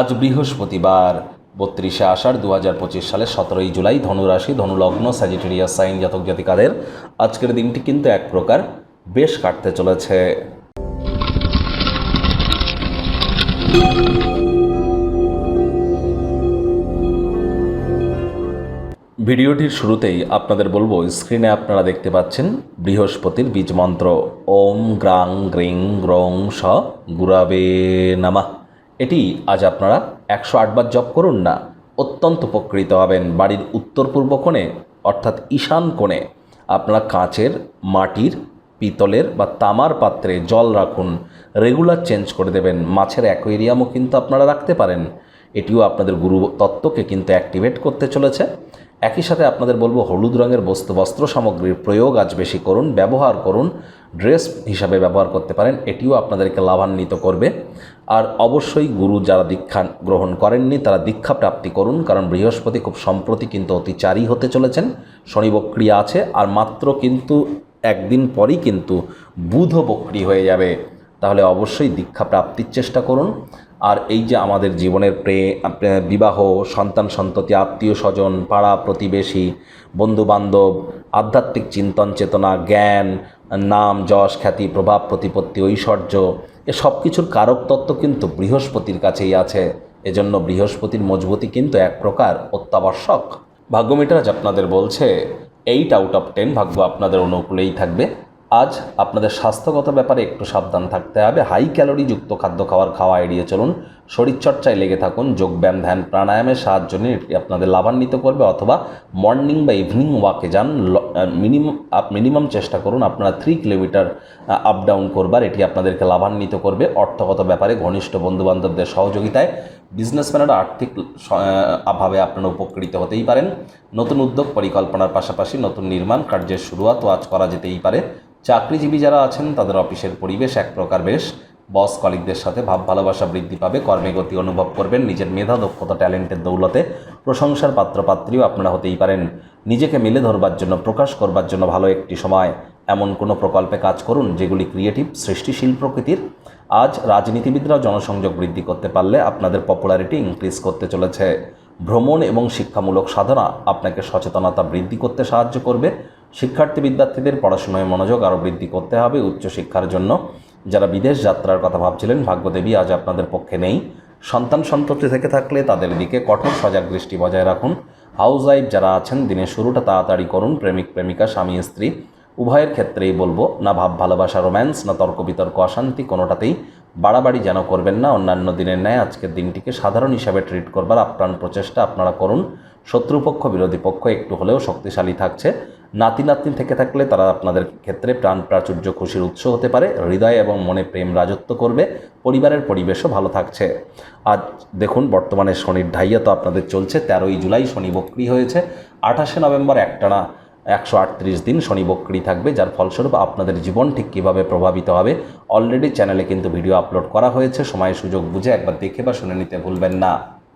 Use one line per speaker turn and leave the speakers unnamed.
আজ বৃহস্পতিবার। বত্রিশে আষাঢ় দু হাজার পঁচিশ সালের সতেরোই জুলাই ধনুরাশি, ধনুলগ্ন স্যাজিটেরিয়াস সাইন জাতক জাতিকাদের আজকের দিনটি কিন্তু এক প্রকার বেশ কাটতে চলেছে। ভিডিওটির শুরুতেই আপনাদের বলব স্ক্রিনে আপনারা দেখতে পাচ্ছেন বৃহস্পতির বীজ মন্ত্র। ওম গ্রাং গ্রিং গ্রং স গুরাবে নামা। এটি আজ আপনারা একশো আটবার জপ করুন না, অত্যন্ত উপকৃত হবেন বাড়ির উত্তর পূর্ব কোণে, অর্থাৎ ঈশান কোণে। আপনারা কাঁচের, মাটির, পিতলের বা তামার পাত্রে জল রাখুন, রেগুলার চেঞ্জ করে দেবেন, মাছের অ্যাকোয়ারিয়ামও কিন্তু আপনারা রাখতে পারেন। এটিও আপনাদের গুরু তত্ত্বকে কিন্তু অ্যাক্টিভেট করতে চলেছে। একই সাথে আপনাদের বলব হলুদ রঙের বস্তু বস্ত্র সামগ্রীর প্রয়োগ আজ বেশি করুন, ব্যবহার করুন ড্রেস হিসাবে ব্যবহার করতে পারেন, এটিও আপনাদেরকে লাভান্বিত করবে। আর অবশ্যই গুরু যারা দীক্ষা গ্রহণ করেননি, তারা দীক্ষা প্রাপ্তি করুন, কারণ বৃহস্পতি খুব সম্প্রতি কিন্তু অতিচারী হতে চলেছেন, শনি বক্রিয়া আছে, আর মাত্র কিন্তু একদিন পরই কিন্তু বুধ বক্রি হয়ে যাবে। তাহলে অবশ্যই দীক্ষা প্রাপ্তির চেষ্টা করুন। আর এই যে আমাদের জীবনের প্রে, বিবাহ, সন্তান সন্ততি, আত্মীয় স্বজন, পাড়া প্রতিবেশী, বন্ধুবান্ধব, আধ্যাত্মিক চিন্তন চেতনা, জ্ঞান নাম, যশ, খ্যাতি, প্রভাব, প্রতিপত্তি, ঐশ্বর্য, এ সব কিছুর কারক তত্ত্ব কিন্তু বৃহস্পতির কাছেই আছে। এজন্য বৃহস্পতির মজবুতি কিন্তু এক প্রকার অত্যাবশ্যক। ভাগ্যমিটার আজ আপনাদের বলছে এইট আউট অফ টেন ভাগ্য আপনাদের অনুকূলেই থাকবে। আজ আপনাদের স্বাস্থ্যগত ব্যাপারে একটু সাবধান থাকতে হবে। হাই ক্যালোরিযুক্ত খাদ্য খাবার খাওয়া এড়িয়ে চলুন। শরীরচর্চায় লেগে থাকুন। যোগব্যায়াম, ধ্যান, প্রাণায়ামের সাহায্য নিয়ে এটি আপনাদের লাভান্বিত করবে অথবা মর্নিং বা ইভিনিং ওয়াকে যান। মিনিমাম মিনিমাম চেষ্টা করুন আপনারা থ্রি কিলোমিটার আপ ডাউন করবার। এটি আপনাদেরকে লাভান্বিত করবে। অর্থগত ব্যাপারে ঘনিষ্ঠ বন্ধুবান্ধবদের সহযোগিতায় বিজনেসম্যানেরা আর্থিক অভাবে আপনারা উপকৃত হতেই পারেন। নতুন উদ্যোগ পরিকল্পনার পাশাপাশি নতুন নির্মাণ কার্যের শুরুয়াতও আজ করা যেতেই পারে। চাকরিজীবী যারা আছেন, তাদের অফিসের পরিবেশ এক প্রকার বেশ। বস কলিকদের সাথে ভাব ভালোবাসা বৃদ্ধি পাবে, কর্মে গতি অনুভব করবেন, নিজের মেধা, দক্ষতা, ট্যালেন্টের দৌলতে প্রশংসার পাত্রপাত্রীও আপনারা হতেই পারেন। নিজেকে মেলে ধরবার জন্য, প্রকাশ করবার জন্য ভালো একটি সময়। এমন কোনো প্রকল্পে কাজ করুন যেগুলি ক্রিয়েটিভ সৃষ্টিশীল প্রকৃতির। আজ রাজনীতিবিদরা জনসংযোগ বৃদ্ধি করতে পারলে আপনাদের পপুলারিটি ইনক্রিজ করতে চলেছে। ভ্রমণ এবং শিক্ষামূলক সাধনা আপনাকে সচেতনতা বৃদ্ধি করতে সাহায্য করবে। শিক্ষার্থী বিদ্যার্থীদের পড়াশোনায় মনোযোগ আরও বৃদ্ধি করতে হবে উচ্চশিক্ষার জন্য। যারা বিদেশ যাত্রার কথা ভাবছিলেন, ভাগ্যদেবী আজ আপনাদের পক্ষে নেই। সন্তান সন্ততি থেকে থাকলে তাদের দিকে কঠোর সজাগ দৃষ্টি বজায় রাখুন। হাউস ওয়াইফ যারা আছেন, দিনের শুরুটা তাড়াতাড়ি করুন। প্রেমিক, প্রেমিকা, স্বামী, স্ত্রী। উভয়ের ক্ষেত্রেই বলব, না ভাব ভালোবাসা রোম্যান্স, না তর্ক বিতর্ক অশান্তি, কোনোটাতেই বাড়াবাড়ি যেন করবেন না। অন্যান্য দিনের ন্যায় আজকের দিনটিকে সাধারণ হিসাবে ট্রিট করবার আপ্রাণ প্রচেষ্টা আপনারা করুন। শত্রুপক্ষ, বিরোধী পক্ষ একটু হলেও শক্তিশালী থাকছে। নাতি নাতনি থেকে থাকলে তারা আপনাদের ক্ষেত্রে প্রাণ প্রাচুর্য, খুশির উৎস হতে পারে। হৃদয় এবং মনে প্রেম রাজত্ব করবে। পরিবারের পরিবেশও ভালো থাকছে। আজ দেখুন, বর্তমানে শনির ঢাইয়া তো আপনাদের চলছে। তেরোই জুলাই শনি বক্রি হয়েছে। আঠাশে নভেম্বর একটানা একশো আটত্রিশ দিন শনি বক্রি থাকবে, যার ফলস্বরূপ আপনাদের জীবন ঠিক কীভাবে প্রভাবিত হবে। অলরেডি চ্যানেলে কিন্তু ভিডিও আপলোড করা হয়েছে, সময় সুযোগ বুঝে একবার দেখে বা শুনে নিতে ভুলবেন না।